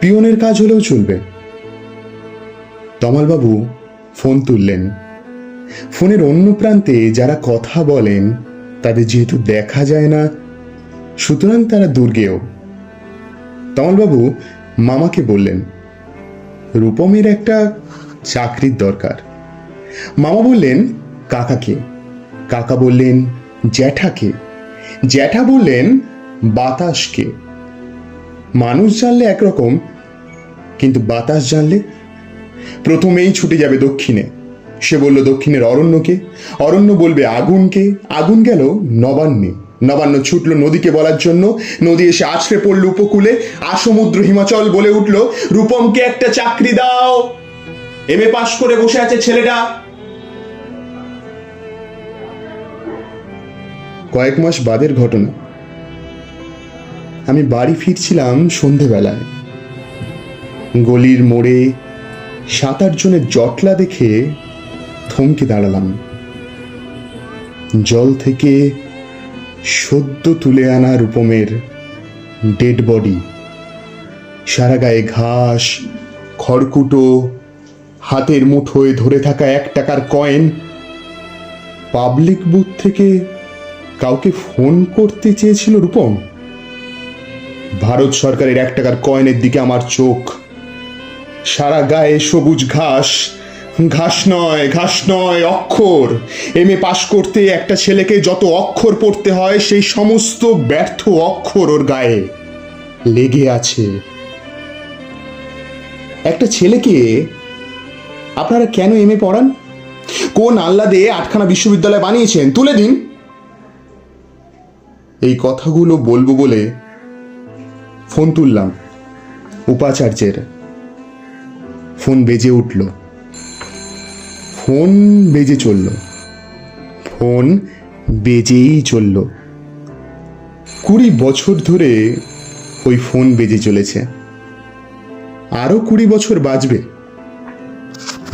পিয়নের কাজ হলেও চলবে। তমালবাবু ফোন তুললেন। ফোনের অন্য প্রান্তে যারা কথা বলেন, তাদের যেহেতু দেখা যায় না, সুতরাং তারা দুর্গেও তমালবাবু মামাকে বললেন, রূপমের একটা চাকরির দরকার। মামা বললেন, কাকাকে? কাকা বললেন, জ্যাঠাকে। জ্যাঠা বললেন, বাতাসকে। মানুষ জানলে একরকম, কিন্তু বাতাস জানলে? প্রথমেই ছুটে যাবে দক্ষিণে। সে বলল, দক্ষিণের অরণ্যকে? অরণ্য বলবে, আগুনকে? আগুন গেল নবান্নে। নবান্ন ছুটল নদীকে বলার জন্য। নদী এসে আছড়ে পড়ল উপকূলে। আসমুদ্র হিমাচল বলে উঠল, রূপমকে একটা চাকরি দাও। এম এ পাশ করে বসে আছে ছেলেটা। কয়েক মাস বাদের ঘটনা। আমি বাড়ি ফিরছিলাম সন্ধেবেলায়। গলির মোড়ে সাত আট জনের জটলা দেখে থমকে দাঁড়ালাম। জল থেকে সদ্য তুলে আনা রূপমের ডেড বডি। সারা গায়ে ঘাস, খড়কুটো, হাতের মুঠোয় ধরে থাকা এক টাকার কয়েন। পাবলিক বুথ থেকে কাউকে ফোন করতে চেয়েছিল রূপম? ভারত সরকারের এক টাকার কয়েনের দিকে আমার চোখ। সারা গায়ে সবুজ ঘাস। ঘাস নয় ঘাস নয়, অক্ষর। এম এ পাশ করতে একটা ছেলেকে যত অক্ষর পড়তে হয়, সেই সমস্ত ব্যর্থ অক্ষর ওর গায়ে লেগে আছে। একটা ছেলেকে আপনারা কেন এম এ পড়ান? কোন আহ্লাদে আটখানা বিশ্ববিদ্যালয় বানিয়েছেন? তুলে দিন। এই কথাগুলো বলব বলে ফোন তুললাম, উপাচার্যের। ফোন বেজে উঠল। ফোন বেজে চলল। ফোন বেজেই চলল। কুড়ি বছর ধরে ওই ফোন বেজে চলেছে। আরও কুড়ি বছর বাজবে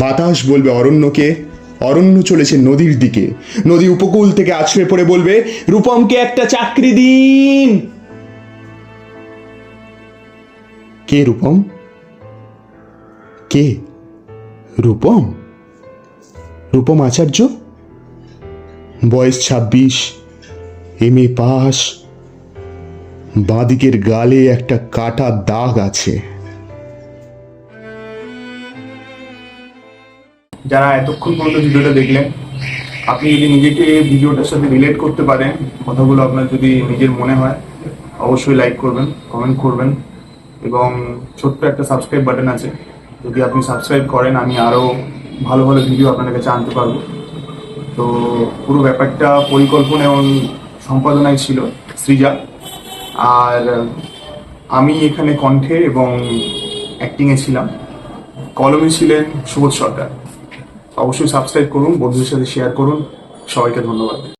বাতাস বলবে অরণ্যকে, অরণ্য চলেছে নদীর দিকে। নদী উপকূল থেকে আছড়ে পড়ে বলবে, রূপমকে একটা চাকরি দিন। কে রূপম? কে? রূপম? রূপম আচার্য? বয়স ছাব্বিশ, এম এ পাস বাঁদিকের গালে একটা কাটা দাগ আছে। যারা এতক্ষণ পর্যন্ত ভিডিওটা দেখলেন, আপনি যদি নিজেকে ভিডিওটার সাথে রিলেট করতে পারেন, কথাগুলো আপনার যদি নিজের মনে হয়, অবশ্যই লাইক করবেন কমেন্ট করবেন। এবং ছোট্ট একটা সাবস্ক্রাইব বাটন আছে। যদি আপনি সাবস্ক্রাইব করেন, আমি আরও ভালো ভালো ভিডিও আপনাদের কাছে আনতে পারব। তো পুরো ব্যাপারটা পরিকল্পনা এবং সম্পাদনায় ছিল সৃজা। আর আমি এখানে কণ্ঠে এবং অ্যাক্টিংয়ে ছিলাম। কলমে ছিলেন সুবোধ সরকার অবশ্যই সাবস্ক্রাইব করুন, বন্ধুদের সাথে শেয়ার করুন। সবাইকে ধন্যবাদ।